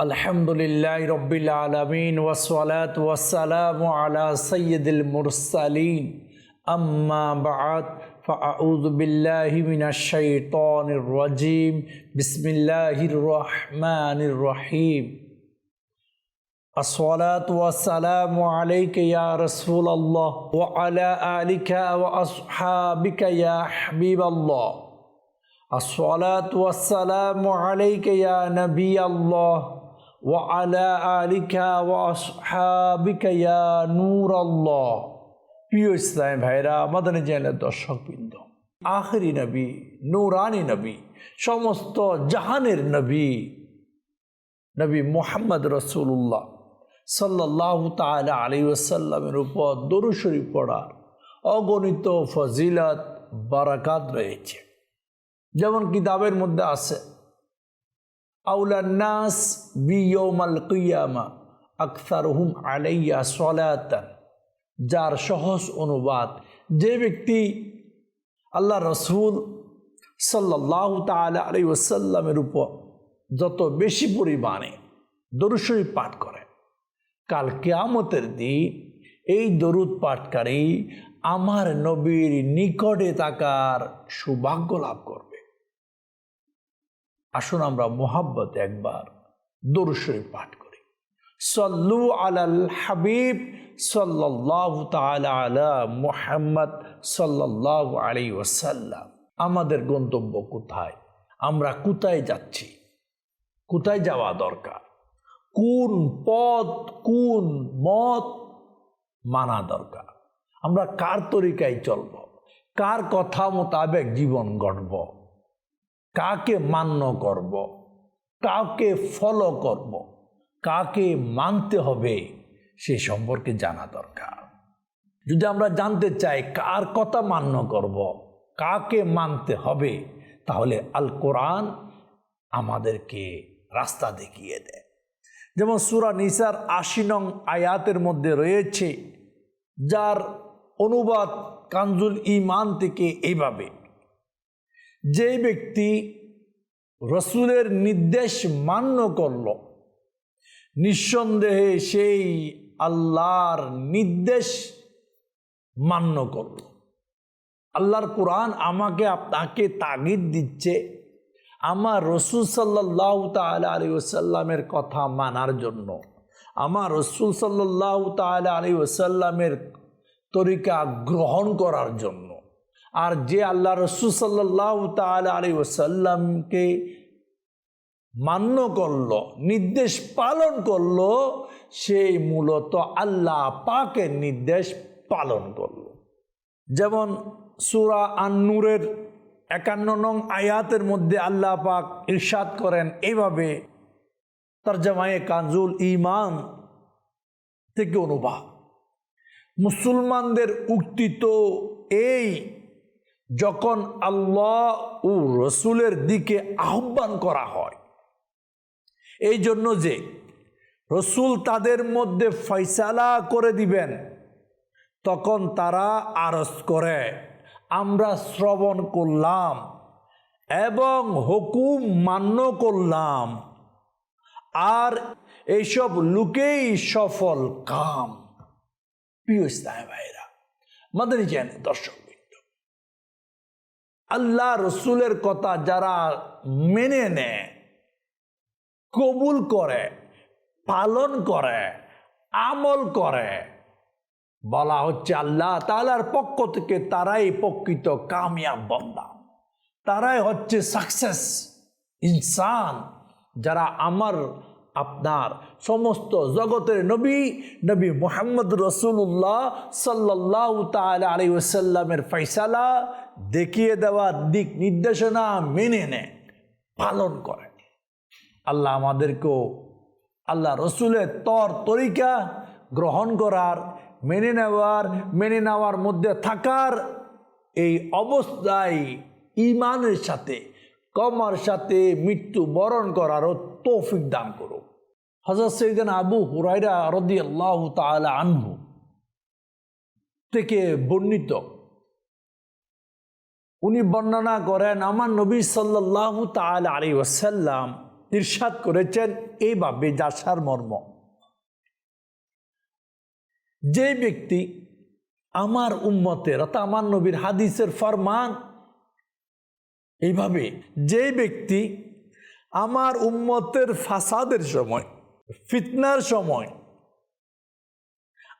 الحمد لله رب العالمين والصلاة والسلام على سيد المرسلين أما بعد فأعوذ بالله من الشيطان الرجيم بسم الله الرحمن الرحيم الصلاة والسلام عليك يا رسول الله وعلى آلك وأصحابك يا حبيب الله الصلاة والسلام عليك يا نبي الله ওয়ালা আলিকা ওয়াসহাবিকা ইয়া নূর আল্লাহ প্রিয় ইসলামী ভাইরা, মাদানী চ্যানেলের দর্শকবৃন্দ, আখরি নবী, নৌরানি নবী, সমস্ত জাহানের নবী নবী মোহাম্মদ রসুল্লাহ সাল্লাহ তালা আলী ওসাল্লামের উপর দরুশরী পড়ার অগণিত ফজিলাত, বারাকাত রয়েছে। যেমন কিতাবের মধ্যে আছে আউলান্নাস বিয়মাল কিয়ামা আখতার হুম আলাইয়া যার সহজ অনুবাদ, যে ব্যক্তি আল্লাহ রসুল সাল্লাহ তালা আলী ওসাল্লামের উপর যত বেশি পরিমাণে দরুশরী পাঠ করে, কাল কেয়ামতের দিন এই দরুদ পাঠকারী আমার নবীর নিকটে তাকার সৌভাগ্য লাভ করবে। আসুন আমরা মোহাব্বত একবার দরুশরী পাঠ করি। সল্লু আলাল হাবিব সাল্লাহ তালা আলা মোহাম্মদ সাল্লাহ আলী ওসাল্লাম আমাদের গন্তব্য কোথায়? আমরা কোথায় যাচ্ছি? কোথায় যাওয়া দরকার? কোন পথ, কোন মত মানা দরকার? আমরা কার তরিকায় চলব? কার কথা মোতাবেক জীবন গড়ব? কাকে মান্য করব? কাকে ফলো করব? কাকে মানতে হবে? সে সম্পর্কে জানা দরকার। যদি আমরা জানতে চাই কার কথা মান্য করব, কাকে মানতে হবে, তাহলে আল কোরআন আমাদেরকে রাস্তা দেখিয়ে দেয়। যেমন সুরা নিসার আশি নং আয়াতের মধ্যে রয়েছে, যার অনুবাদ কানজুল ইমান থেকে এইভাবে যে ব্যক্তি রসুলের নির্দেশ মান্য করল, নিঃসন্দেহে সেই আল্লাহর নির্দেশ মান্য করল। আল্লাহর কোরআন আমাকে আপনাকে তাগিদ দিচ্ছে, আমার রসুল সাল্লাহ তালা আলী ওসাল্লামের কথা মানার জন্য, আমার রসুল সাল্লাহ তালা আলী ওসাল্লামের তরিকা গ্রহণ করার জন্য। আর যে আল্লাহ রসুল সাল্লাহ তালা ওসাল্লামকে মান্য করল, নির্দেশ পালন করল, সেই মূলত আল্লাহ পাকের নির্দেশ পালন করল। যেমন সুরা আন্নুরের একান্ন নং আয়াতের মধ্যে আল্লাহ পাক ইরশাদ করেন এইভাবে তার জামায়ে কানজুল ইমান থেকে অনুবাদ। মুসলমানদের উক্তি তো এই যখন আল্লাহ ও রসুলের দিকে আহ্বান করা হয়, এই জন্য যে রসুল তাদের মধ্যে ফয়সালা করে দিবেন, তখন তারা আরজ করে, আমরা শ্রবণ করলাম এবং হুকুম মান্য করলাম, আর এইসব লোকেই সফল কাম। প্রিয় ইসলাম ভাইরা মাদানী চ্যানেল দর্শক আল্লাহ রসুলের কথা যারা মেনে নেয়, কবুল করে, পালন করে, আমল করে, বলা হচ্ছে আল্লাহ তালার পক্ষ থেকে তারাই প্রকৃত কামিয়াব বন্দা। তারাই হচ্ছে সাকসেস ইনসান। যারা আমার আপনার সমস্ত জগতের নবী নবী মোহাম্মদ রসুল্লাহ সাল্লাহ আলী ওসাল্লামের ফৈসালা দেখিয়ে দেওয়ার দিক নির্দেশনা মেনে নেয় পালন করে আল্লাহ আমাদেরকেও আল্লাহ রসুলের তর তরিকা গ্রহণ করার, মেনে নেওয়ার মেনে নেওয়ার মধ্যে থাকার এই অবস্থায় ইমানের সাথে কমার সাথে মৃত্যু বরণ করারও তৌফিক দান করো হজরত সৈদান আবু হুরাইরা রদি আল্লাহ তালা আনহু থেকে বর্ণিত। উনি বর্ণনা করেন, আমার নবী সাল্লাহ তাল আলী ওসাল্লাম ইরশাদ করেছেন এইভাবে যার মর্ম। যে ব্যক্তি আমার উম্মতের, অর্থাৎ আমার নবীর হাদিসের ফরমান এইভাবে যে ব্যক্তি আমার উম্মতের ফাসাদের সময়, ফিতনার সময়,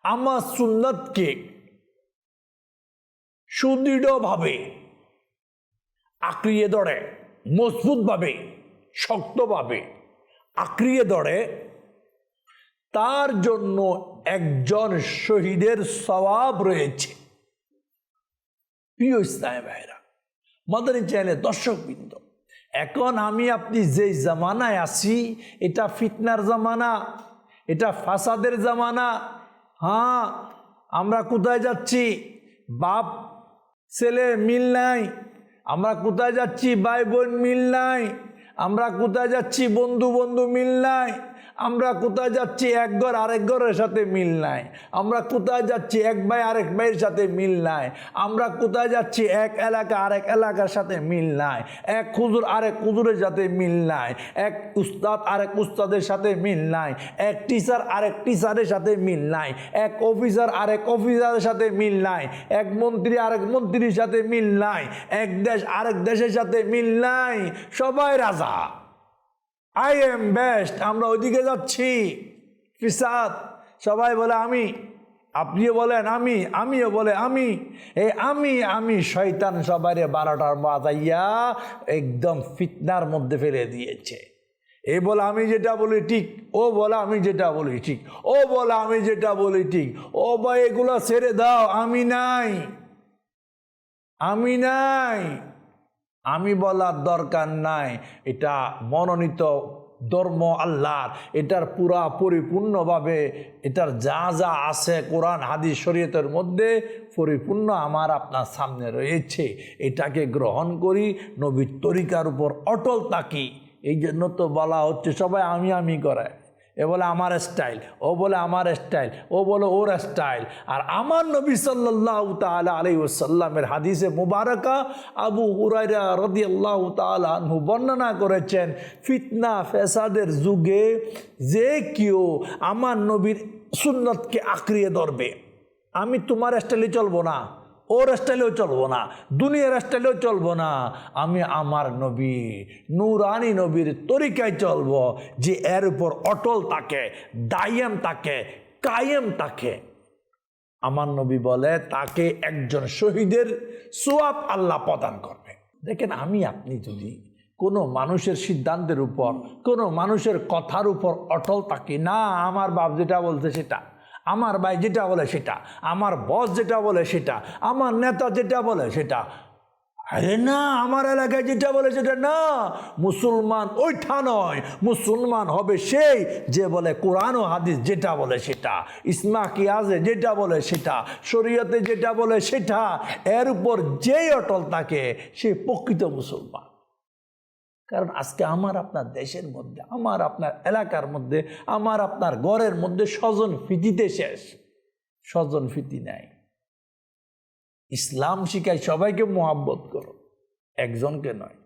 আমার সুন্নতকে সুদৃঢ়ভাবে আঁকড়িয়ে ধরে, মজবুতভাবে, শক্তভাবে আঁকড়িয়ে ধরে, তার জন্য একজন শহীদের স্বভাব রয়েছে। প্রিয় ইসলাম ভাইরা মাদারি চাইলে দর্শকবৃন্দ। এখন আমি আপনি যেই জামানায় আছি, এটা ফিতনার জামানা, এটা ফাসাদের জামানা হ্যাঁ আমরা কোথায় যাচ্ছি? বাপ, ছেলে মিল নাই, আমরা কোথায় যাচ্ছি? ভাই বোন মিল নাই, আমরা কোথায় যাচ্ছি? বন্ধু বন্ধু মিল নাই। আমরা কোথায় যাচ্ছি? এক ঘর আরেক ঘরের সাথে মিল নাই। আমরা কোথায় যাচ্ছি? এক ভাই আরেক ভাইয়ের সাথে মিল নাই। আমরা কোথায় যাচ্ছি? এক এলাকা আরেক এলাকার সাথে মিল নাই। এক খুজুর আরেক খুজুরের সাথে মিল নাই। এক উস্তাদ আরেক উস্তাদের সাথে মিল নাই। এক টিচার আরেক টিচারের সাথে মিল নাই। এক অফিসার আরেক অফিসারের সাথে মিল নাই। এক মন্ত্রী আরেক মন্ত্রীর সাথে মিল নাই। এক দেশ আরেক দেশের সাথে মিল নাই। সবাই রাজা। আই এম বেস্ট আমরা ওইদিকে যাচ্ছি। ফিসাদ, সবাই বলে আমি। আপনিও বলেন আমি, আমিও বলে আমি। এই আমি আমি শয়তান সবাই বারোটার বাজাইয়া একদম ফিতনার মধ্যে ফেলে দিয়েছে। এ বলে আমি যেটা বলি ঠিক, ও বলে আমি যেটা বলি ঠিক, ও বলে আমি যেটা বলি ঠিক, ও বা এগুলো ছেড়ে দাও, আমি নাই। আমি নাই। আমি বলার দরকার নাই। এটা মনোনীত ধর্ম আল্লাহর। এটার পুরা পরিপূর্ণভাবে, এটার যা যা আছে কোরআন, হাদিস, শরীয়তের মধ্যে পরিপূর্ণ আমার আপনার সামনে রয়েছে। এটাকে গ্রহণ করি, নবীর তরিকার উপর অটল থাকি। এই জন্য তো বলা হচ্ছে সবাই আমি আমি করে। এ বলে আমার স্টাইল ও বলে আমার স্টাইল ও বলে ওর স্টাইল আর আমার নবী সাল্লাহ তালা আলাই ওসাল্লামের হাদিসে মুবারকা আবু হুরাইরা রদি আল্লাহ তালু বর্ণনা করেছেন, ফিতনা ফেসাদের যুগে যে কেউ আমার নবীর সুন্নতকে আঁকড়িয়ে ধরবে। আমি তোমার স্টাইলে চলবো না। ওর স্টাইলেও চলবো না, দুনিয়ার স্টাইলেও চলবো না। আমি আমার নবী, নুরানি নবীর তরিকায় চলবো যে এর উপর অটল তাকে দায়েম তাকে কায়েম তাকে আমার নবী বলে, তাকে একজন শহীদের সোয়াব আল্লাহ প্রদান করবে। দেখেন, আমি, আপনি যদি কোনো মানুষের সিদ্ধান্তের উপর, কোনো মানুষের কথার উপর অটল থাকি, না, আমার বাপ যেটা বলছে সেটা। আমার ভাই যেটা বলে সেটা, আমার বস যেটা বলে সেটা, আমার নেতা যেটা বলে সেটা। আরে না, আমার এলাকায় যেটা বলে সেটা না। মুসলমান ওইটা নয়, মুসলমান হবে সেই যে বলে কোরআন ও হাদিস যেটা বলে সেটা ইসমা কি কিয়াজে যেটা বলে সেটা, শরীয়তে যেটা বলে সেটা, এর উপর যেই অটল থাকে সে প্রকৃত মুসলমান। কারণ আজকে আমার আপনার দেশের মধ্যে, আমার আপনার এলাকার মধ্যে, আমার আপনার গড়ের মধ্যে স্বজন ফিতিতে শেষ। স্বজন ফিতি নাই। ইসলাম শিখায় সবাইকে মোহাব্বত করো, একজনকে নয়।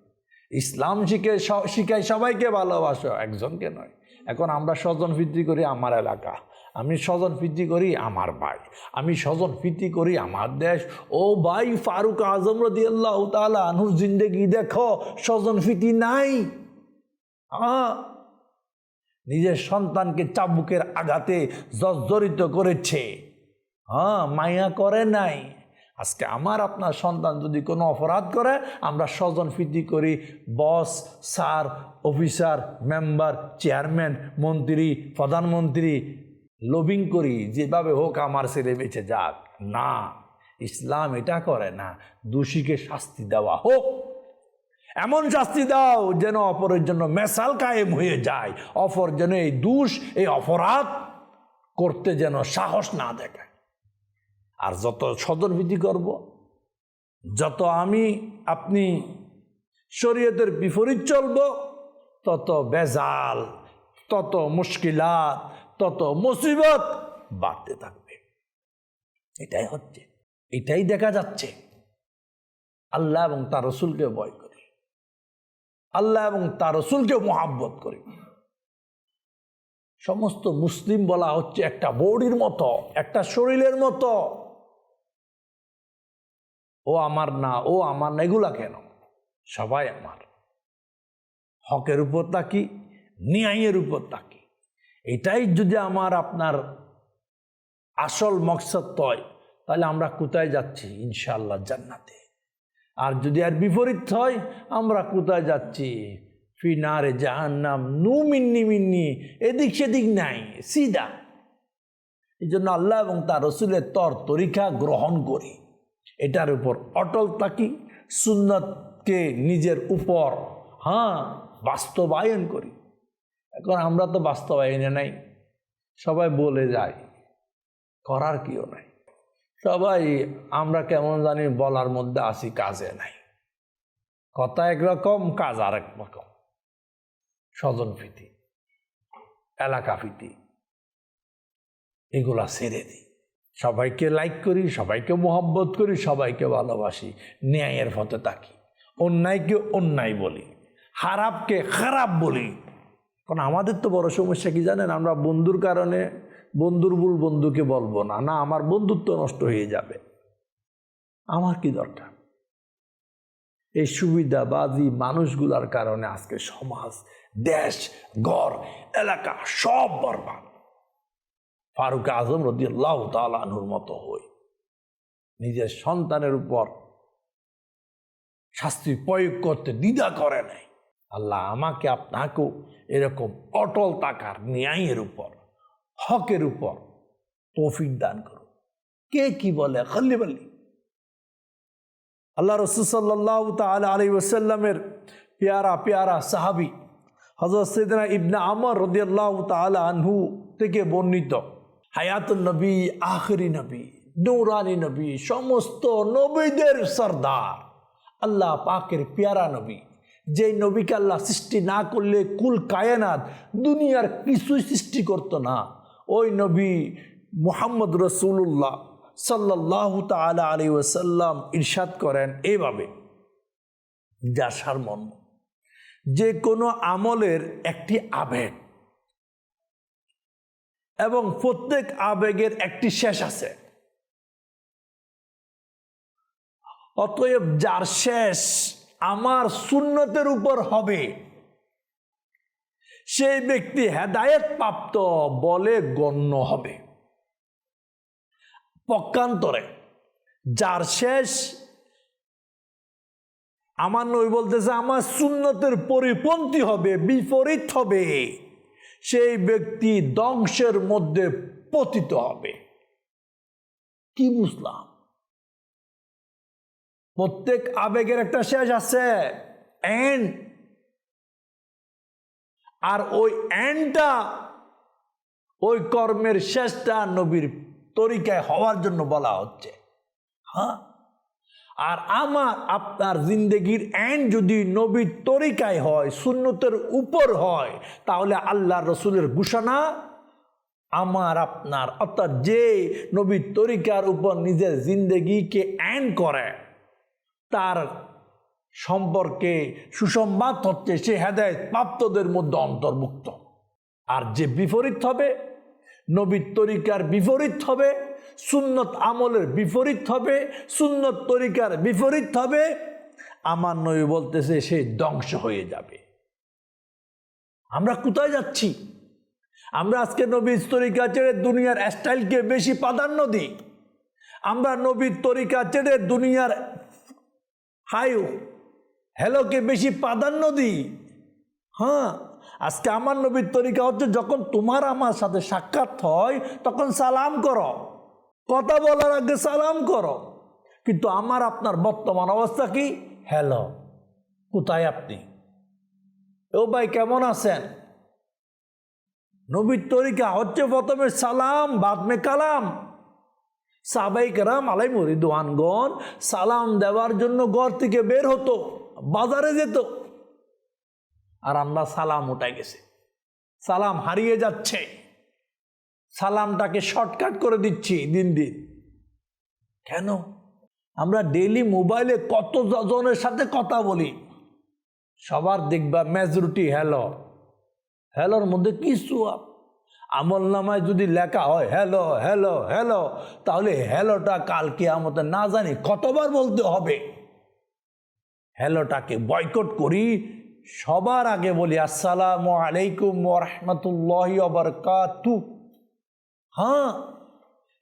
ইসলাম শিখে শিখায় সবাইকে ভালোবাসো, একজনকে নয়। এখন আমরা স্বজন ফিতি করি আমার এলাকা। আমি স্বজন ফিতি করি আমার ভাই। আমি স্বজন ফিতি করি আমার দেশ। ও ভাই, ফারুক আজম রদি আল্লাহ তালা আনুর জিন্দেগি দেখো, স্বজন ফিতি নাই। নিজের সন্তানকে চাবুকের আঘাতে জর্জরিত করেছে। হ্যাঁ মায়া করে নাই। আজকে আমার আপনার সন্তান যদি কোনো অপরাধ করে, আমরা স্বজন ফিতি করি boss, sir, officer, member, chairman, মন্ত্রী, প্রধানমন্ত্রী লবিং করি, যেভাবে হোক আমার ছেলে বেঁচে যাক। না, ইসলাম এটা করে না, দোষীকে শাস্তি দেওয়া হোক। এমন শাস্তি দাও যেন অপরের জন্য মেসাল কায়েম হয়ে যায়। অপর যেন এই দোষ, এই অপরাধ করতে যেন সাহস না দেখায়। আর যত সদরবিধি করব, যত আমি, আপনি শরীয়তের বিপরীত চলব, তত বেজাল, তত মুশকিলাত তত মুসিবত বাড়তে থাকবে। এটাই হচ্ছে, এটাই দেখা যাচ্ছে। আল্লাহ এবং তার রসুলকে ভয় করে। আল্লাহ এবং তার রসুলকে মোহাব্বত করি। সমস্ত মুসলিম বলা হচ্ছে একটা বডির মতো, একটা শরীরের মতো। ও আমার না, ও আমার না, এগুলা কেন? সবাই আমার। হকের উপর তাকি, ন্যায়ের উপর তাকি। এটাই যদি আমার আপনার আসল মকসদ হয়, তাহলে আমরা কোথায় যাচ্ছি? ইনশাআল্লাহ জান্নাতে। আর যদি আর বিপরীত হয়, আমরা কোথায় যাচ্ছি? ফিনারে জাহান্নাম নু মিন্নি মিন্নি এদিক সেদিক নাই সিদা এই জন্য আল্লাহ এবং তার রসুলের তর তরিকা গ্রহণ করি। এটার উপর অটল থাকি, সুন্নতকে নিজের উপর হ্যাঁ বাস্তবায়ন করি। এখন আমরা তো বাস্তবায়নে নাই। সবাই বলে যায়, করার কেউ নাই। সবাই, আমরা কেমন জানি বলার মধ্যে আসি কাজে নাই। কথা একরকম, কাজ আর এক রকম। স্বজন ফিতি এলাকা ফিতি এগুলা ছেড়ে দিই। সবাইকে লাইক করি, সবাইকে মোহব্বত করি, সবাইকে ভালোবাসি, ন্যায়ের পথে থাকি। অন্যায়কে অন্যায় বলি, খারাপকে খারাপ বলি। কারণ আমাদের তো বড় সমস্যা কি জানেন? আমরা বন্ধুর কারণে বন্ধুর ভুল বন্ধুকে বলব না। না, আমার বন্ধুত্ব নষ্ট হয়ে যাবে। আমার কি দরকার? এই সুবিধাবাদী মানুষগুলার কারণে আজকে সমাজ, দেশ, ঘর, এলাকা সব বরবাদ। ফারুক আজম রদি আল্লাহ তালানুর মতো হই। নিজের সন্তানের উপর শাস্তি প্রয়োগ করতে দ্বিধা করে নাই। আল্লাহ আমাকে আপনাকেও এরকম অটল তাকার ন্যায়ের উপর, হকের উপর তৌফিক দান করো কে কি বলে? খাল্লি বল্লি আল্লাহ রসুল্লাহ তাল আলী ওসাল্লামের পেয়ারা পেয়ারা সাহাবি হজরত সৈদিনা ইবনা আমর রদিয়াল্লাহ তালা আনহু থেকে বর্ণিত, হায়াতুল নবী, আখরি নবী, নৌরানি নবী, সমস্ত নবীদের সর্দার, আল্লাহ পাকের পেয়ারা নবী। যে নবীকে আল্লাহ সৃষ্টি না করলে কুল কায়নাত দুনিয়ার কিছুই সৃষ্টি করতো না। ওই নবী মুহাম্মদ রসুল্লাহ সাল্লাহ তালা আলী ওসাল্লাম ইরশাদ করেন এইভাবে যা সারমর্ম। যে কোনো আমলের একটি আবেগ এবং প্রত্যেক আবেগের একটি শেষ আছে। অতএব যার শেষ আমার সুন্নতের উপর হবে। সেই ব্যক্তি হেদায়েত প্রাপ্ত বলে গণ্য হবে। পক্ষান্তরে, যার শেষ, আমার নই বলতেছে, আমার সুন্নতের পরিপন্থী হবে, বিপরীত হবে। সেই ব্যক্তি ধ্বংসের মধ্যে পতিত হবে। কি বুঝলাম? প্রত্যেক আবেগের একটা শেষ আছে। এন্ড আর ওই এন্ডটা ওই কর্মের শেষটা নবীর তরিকায় হওয়ার জন্য বলা হচ্ছে। হ্যাঁ? আর আমার, আপনার জিন্দগির এন্ড যদি নবীর তরিকায় হয়, সুন্নতের উপর হয়, তাহলে আল্লাহ রসুলের ঘোষণা আমার, আপনার। অর্থাৎ যে নবীর তরিকার উপর নিজের জিন্দগিকে এন্ড করে। তার সম্পর্কে সুসংবাদ হচ্ছে সে হেদায়ত প্রাপ্তদের মধ্যে অন্তর্ভুক্ত। আর যে বিপরীত হবে, নবীর তরিকার বিপরীত হবে, সুন্নত আমলের বিপরীত হবে, সুন্নত তরিকার বিপরীত হবে, আমার নবী বলতেছে সে ধ্বংস হয়ে যাবে। আমরা কোথায় যাচ্ছি? আমরা আজকে নবীর তরিকা ছেড়ে দুনিয়ার স্টাইলকে বেশি প্রাধান্য দিই। আমরা নবীর তরিকা ছেড়ে দুনিয়ার হাই হ্যালোকে বেশি প্রাধান্য দিই। হ্যাঁ আজকে আমার নবীর তরিকা হচ্ছে যখন তোমার আমার সাথে সাক্ষাৎ হয়, তখন সালাম করো। কথা বলার আগে সালাম করো। কিন্তু আমার আপনার বর্তমান অবস্থা কি? হ্যালো, কোথায় আপনি? ও ভাই, কেমন আছেন? নবীর তরিকা হচ্ছে প্রথমে সালাম, বাদমে কালাম। সাবাই কেরাম আলাই মরিদওয়ানগণ সালাম দেওয়ার জন্য ঘর থেকে বের হতো, বাজারে যেত। আর আমরা সালাম উঠে গেছে। সালাম হারিয়ে যাচ্ছে। সালামটাকে শর্টকাট করে দিচ্ছি দিন দিন। কেন? আমরা ডেইলি মোবাইলে কত জনের সাথে কথা বলি। সবার দেখবা মেজরিটি হ্যালো হ্যালোর মধ্যে কি সোয়াব আমল নামায় যদি লেখা হয় হ্যালো হ্যালো হ্যালো তাহলে হ্যালোটা কালকে আমাদের না জানি কতবার বলতে হবে। হ্যালোটাকে বয়কট করি, সবার আগে বলি, আসসালামু আলাইকুম রহমতুল্লাহ বরকাতু হ্যাঁ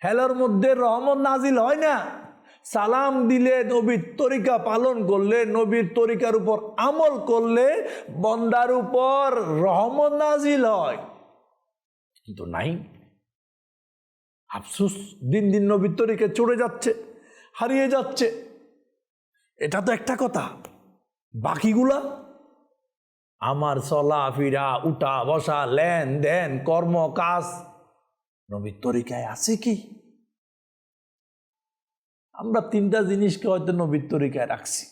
হ্যালোর মধ্যে রহমত নাজিল হয় না। সালাম দিলে নবীর তরিকা পালন করলে, নবীর তরিকার উপর আমল করলে, বন্দার উপর রহমত নাজিল হয়। কিন্তু নাই। আফসুস, দিন দিন নবীর তরিকা চড়ে যাচ্ছে, হারিয়ে যাচ্ছে। এটা তো একটা কথা। বাকিগুলা? আমার চলা, ফিরা, উঠা, বসা লেন দেন কর্ম, কাজ, নবীর তরিকায় আছে কি? আমরা তিনটা জিনিসকে হয়তো নবীর তরিকায় রাখছি।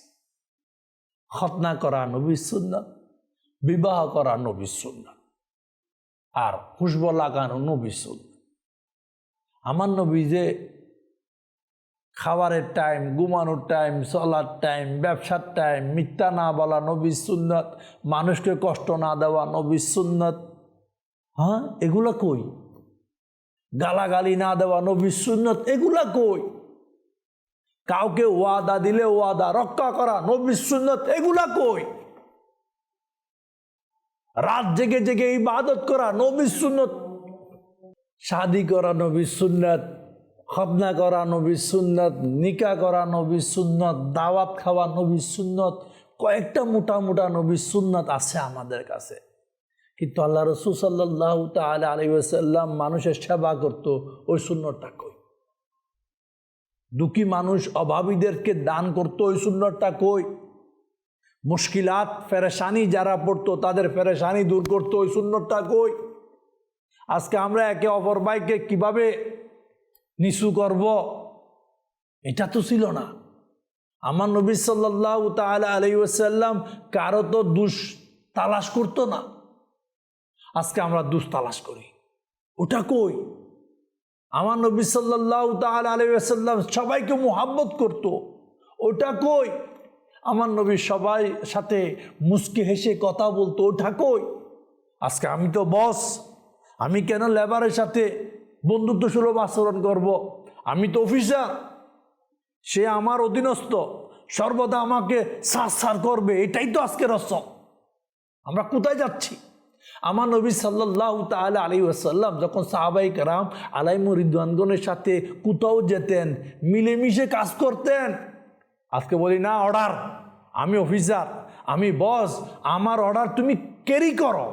খতনা করা নবীর বিবাহ করা নবীর আর পুষ্প লাগানো নবীর সুন্নত আমার নবী যে খাবারের টাইম ঘুমানোর টাইম চলার টাইম ব্যবসার টাইম মিথ্যা না বলা নবী সুন্নত, মানুষকে কষ্ট না দেওয়া নবী সুন্নত হ্যাঁ? এগুলো কই? গালাগালি না দেওয়া নবী সুন্নত, এগুলা কই? কাউকে ওয়াদা দিলে ওয়াদা, রক্ষা করা নবী সুন্নত, এগুলা কই? রাত জেগে জেগে ইবাদত করা নবীর সুন্নত, শাদি করা নবীর সুন্নত খবনা করা নবীর সুন্নত, নিকা করা নবীর সুন্নত, দাওয়াত খাওয়া নবীর সুন্নত, কয়েকটা মোটা মোটা নবীর সুন্নত আছে আমাদের কাছে। কিন্তু আল্লাহ রসুল সাল্লাহ তালা আলী মানুষের সেবা করতো, ওই সুন্নতটা কই? দুঃখী মানুষ অভাবীদেরকে দান করতো, ওই সুন্নতটা কই? মুশকিলাত ফেরেশানি যারা পড়তো, তাদের ফেরেশানি দূর করতো, ওই সুন্নতটা কই? আজকে আমরা একে অপর ভাইকে কীভাবে নিচু করব? এটা তো ছিল না। আমার নবী সাল্লাহ তালা আলাইসাল্লাম কারও তো দুষ তালাশ করতো না। আজকে আমরা দুষ তালাশ করি। ওটা কই? আমার নবী সাল্লাহ তাল আলাইসাল্লাম সবাইকে মোহাব্বত করতো। ওটা কই? আমার নবী সবাই সাথে মুসকে হেসে কথা বলতো ওটা কই আজকে আমি তো বস, আমি কেন লেবারের সাথে বন্ধুত্ব সুলভ আচরণ করব। আমি তো অফিসার, সে আমার অধীনস্থ, সর্বদা আমাকে সার সার করবে, এটাই তো আজকে রসম আমরা কোথায় যাচ্ছি আমার নবী সাল্লাহ তাহলে আলী আসাল্লাম যখন সাহাবাই কারাম আলাইমুর রিদওয়ানগণের সাথে কোথাও যেতেন, মিলেমিশে কাজ করতেন আজকে বলি, না অর্ডার আমি অফিসার আমি বস আমার অর্ডার তুমি ক্যারি করো।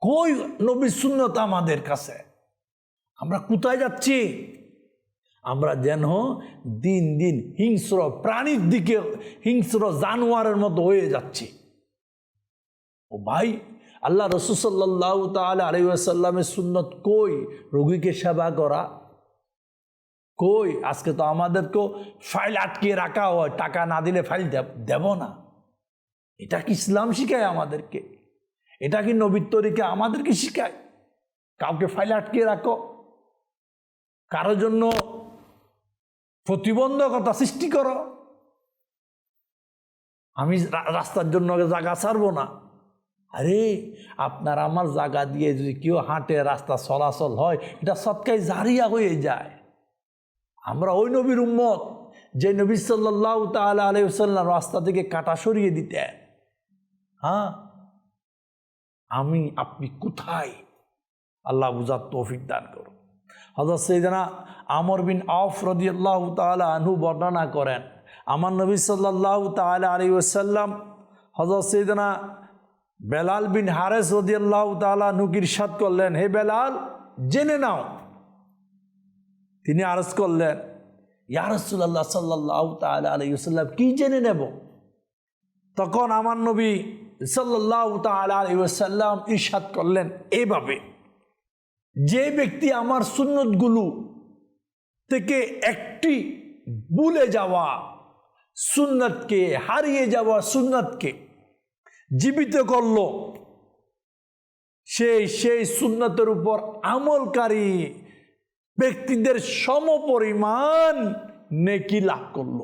কই নবী শূন্যতা আমাদের কাছে? আমরা কোথায় যাচ্ছি? আমরা যেন দিন দিন হিংস্র প্রাণীর দিকে, হিংস্র জানোয়ারের মতো হয়ে যাচ্ছি। ও ভাই, আল্লাহ রসুসাল্লাহ তাহলে আলাইসাল্লামের সুন্নত কই? রোগীকে সেবা করা কই? আজকে তো আমাদেরকেও ফাইল আটকে রাখা হয়, টাকা না দিলে ফাইল দেব না। এটা কি ইসলাম শিখায় আমাদেরকে? এটা কি নবীর তরিকে আমাদেরকে শিখায়? কাউকে ফাইল আটকে রাখো। কারোর জন্য প্রতিবন্ধকতা সৃষ্টি করো। আমি রাস্তার জন্য জায়গা ছাড়বো না। আরে, আপনার আমার জায়গা দিয়ে যদি কেউ হাঁটে, রাস্তা চলাচল হয়, এটা সৎকাই জারিয়া হয়ে যায়। আমরা ওই নবীর উম্মত যে নবী সাল্লাহ তালা আলাইসাল্লাম রাস্তা থেকে কাটা সরিয়ে দিতেন হ্যাঁ? আমি, আপনি কোথায়? আল্লাহ বুঝার তৌফিক দান করুন। হজরত সৈদানা আমর বিন আফ রদি আল্লাহ তালা আনহু বর্ণনা করেন, আমার নবী সাল্লাহ তালা আলী ওসাল্লাম হজরত সৈদানা বেলাল বিন হারেস রদি আল্লাহ তালা নুকির সাদ করলেন, হে বেলাল, জেনে নাও তিনি আরজ করলেন ইয়ারসুল্লাহ সাল্লাহ তালা আলী ওসাল্লাম কি জেনে নেব? তখন আমার নবী সাল্লাহ তালা আলী ওসাল্লাম ইরশাদ করলেন এভাবে, যে ব্যক্তি আমার সুন্নতগুলো থেকে একটি ভুলে যাওয়া, সুন্নতকে হারিয়ে যাওয়া সুন্নতকে জীবিত করল সেই সেই সুন্নতের উপর আমলকারী ব্যক্তিদের সমপরিমাণ নেকি লাভ করল।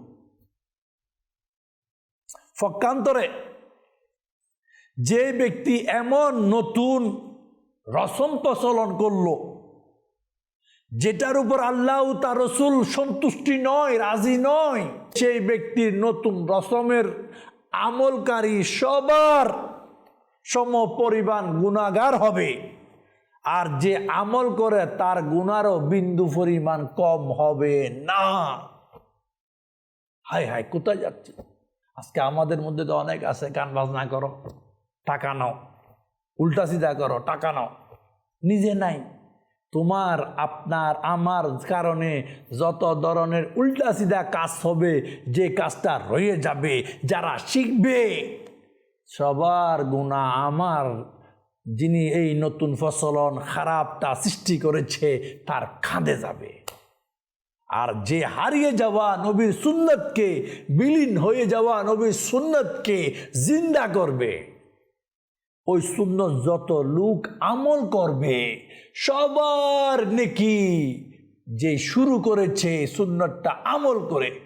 পক্ষান্তরে যে ব্যক্তি এমন নতুন রসম প্রচলন করল, যেটার উপর আল্লাহ তার রসুল সন্তুষ্টি নয়, রাজি নয়, সেই ব্যক্তির নতুন রসমের আমলকারী সবার সম পরিমাণ গুণাগার হবে। আর যে আমল করে, তার গুণারও বিন্দু পরিমাণ কম হবে না। হাই হাই কোথায় যাচ্ছে? আজকে আমাদের মধ্যে তো অনেক আছে গান বাজনা করো, টাকা নাও, উল্টা সিধা করো, টাকা নাও। নিজে নাই। তোমার, আপনার, আমার কারণে যত ধরনের উল্টা সিধা কাজ হবে, যে কাজটা রয়ে যাবে, যারা শিখবে, সবার গুণা আমার যিনি এই নতুন ফসলন খারাপটা সৃষ্টি করেছে, তার খাঁদে যাবে। আর যে হারিয়ে যাওয়া নবীর সুন্নতকে, বিলীন হয়ে যাওয়া নবীর সুন্নতকে জিন্দা করবে। ওই সুন্নত যত লোক আমল করবে, সবার নেকি যে শুরু করেছে সুন্নতটা আমল করে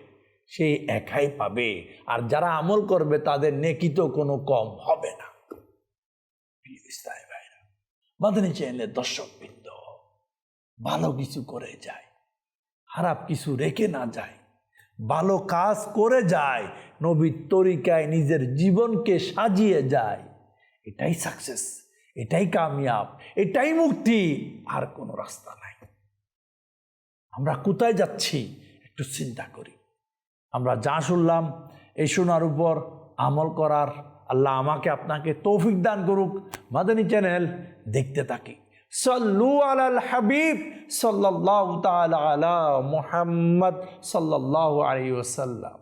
সেই একাই পাবে। আর যারা আমল করবে, তাদের নেকি তো কোনো কম হবে না। ইসলামী ভাইরা মাদানী চ্যানেলের দর্শকবৃন্দ ভালো কিছু করে যায়, খারাপ কিছু রেখে না যায়, ভালো কাজ করে যায়, নবীর তরিকায় নিজের জীবনকে সাজিয়ে যায়। এটাই সাকসেস এটাই কামিয়াব, এটাই মুক্তি, আর কোনো রাস্তা নাই। আমরা কোথায় যাচ্ছি একটু চিন্তা করি। আমরা যা শুনলাম, এই শোনার উপর আমল করার আল্লাহ আমাকে আপনাকে তৌফিক দান করুক। মাদানী চ্যানেল দেখতে থাকি। সল্লু আলাল হাবিব, সাল্লাল্লাহু তাআলা আলা মুহাম্মদ সাল্লাল্লাহু আলাইহি ওয়াসাল্লাম।